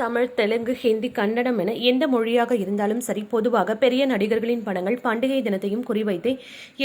தமிழ் தெலுங்கு ஹிந்தி கன்னடம் என எந்த மொழியாக இருந்தாலும் சரி பொதுவாக பெரிய நடிகர்களின் படங்கள் பண்டிகை தினத்தையும் குறிவைத்தே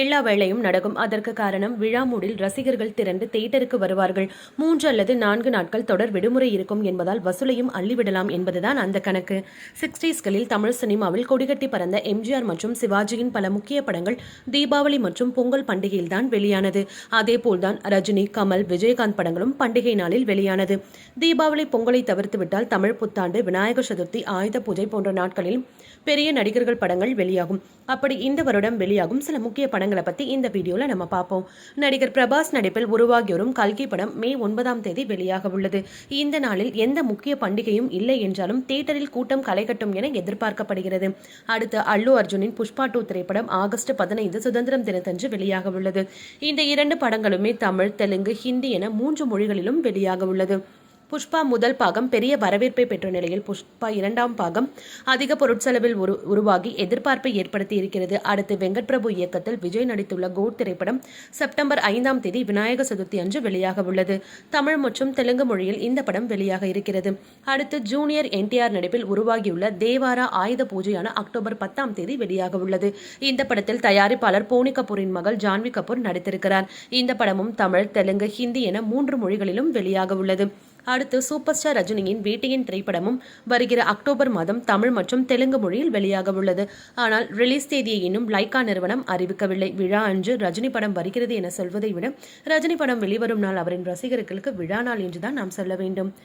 எல்லா வேளையும் நடக்கும். அதற்கு காரணம் விழா மூடில் ரசிகர்கள் திரண்டு தேட்டருக்கு வருவார்கள். மூன்று அல்லது நான்கு நாட்கள் தொடர் விடுமுறை இருக்கும் என்பதால் வசூலையும் அள்ளிவிடலாம் என்பதுதான் அந்த கணக்கு. சிக்ஸ்டீஸ்களில் தமிழ் சினிமாவில் கொடிகட்டி பறந்த எம்ஜிஆர் மற்றும் சிவாஜியின் பல முக்கிய படங்கள் தீபாவளி மற்றும் பொங்கல் பண்டிகையில்தான் வெளியானது. அதேபோல்தான் ரஜினி கமல் விஜயகாந்த் படங்களும் பண்டிகை நாளில் வெளியானது. தீபாவளி பொங்கலை தவிர்த்துவிட்டால் தமிழ் புத்தாண்டு விநாயகர் சதுர்த்தி ஆயுத பூஜை போன்ற நாட்களில் பெரிய நடிகர்கள் படங்கள் வெளியாகும். அப்படி இந்த வருடம் வெளியாகும் சில முக்கிய படங்களை பத்தி இந்த வீடியோல நம்ம பார்ப்போம். நடிகர் பிரபாஸ் நடிப்பில் உருவாகி வரும் கல்கி படம் மே ஒன்பதாம் தேதி வெளியாக உள்ளது. இந்த நாளில் எந்த முக்கிய பண்டிகையும் இல்லை என்றாலும் தியேட்டரில் கூட்டம் களைகட்டும் என எதிர்பார்க்கப்படுகிறது. அடுத்து அல்லு அர்ஜுனின் புஷ்பா டூ திரைப்படம் ஆகஸ்ட் பதினைந்து சுதந்திரம் தினத்தன்று வெளியாக உள்ளது. இந்த இரண்டு படங்களுமே தமிழ் தெலுங்கு ஹிந்தி என மூன்று மொழிகளிலும் வெளியாக உள்ளது. புஷ்பா முதல் பாகம் பெரிய வரவேற்பை பெற்ற நிலையில் புஷ்பா இரண்டாம் பாகம் அதிக பொருட்செலவில் உரு உருவாகி எதிர்பார்ப்பை ஏற்படுத்தி இருக்கிறது. அடுத்து வெங்கட் பிரபு இயக்கத்தில் விஜய் நடித்துள்ள கோட் திரைப்படம் செப்டம்பர் ஐந்தாம் தேதி விநாயக சதுர்த்தி அன்று வெளியாக உள்ளது. தமிழ் மற்றும் தெலுங்கு மொழியில் இந்த படம் வெளியாக இருக்கிறது. அடுத்து ஜூனியர் என்டிஆர் நடிப்பில் உருவாகியுள்ள தேவாரா ஆயுத பூஜையான அக்டோபர் பத்தாம் தேதி வெளியாக உள்ளது. இந்த படத்தில் தயாரிப்பாளர் போனி கபூரின் மகள் ஜான்வி கபூர் நடித்திருக்கிறார். இந்த படமும் தமிழ் தெலுங்கு ஹிந்தி என மூன்று மொழிகளிலும் வெளியாக உள்ளது. அடுத்து சூப்பர் ஸ்டார் ரஜினியின் வேட்டையின் திரைப்படமும் வருகிற அக்டோபர் மாதம் தமிழ் மற்றும் தெலுங்கு மொழியில் வெளியாக உள்ளது. ஆனால் ரிலீஸ் தேதியை இன்னும் லைக்கா நிறுவனம் அறிவிக்கவில்லை. விழா அன்று ரஜினி படம் வருகிறது என சொல்வதை விட ரஜினி படம் வெளிவரும் நாள் அவரின் ரசிகர்களுக்கு விழா நாள் என்றுதான் நாம் சொல்ல வேண்டும்.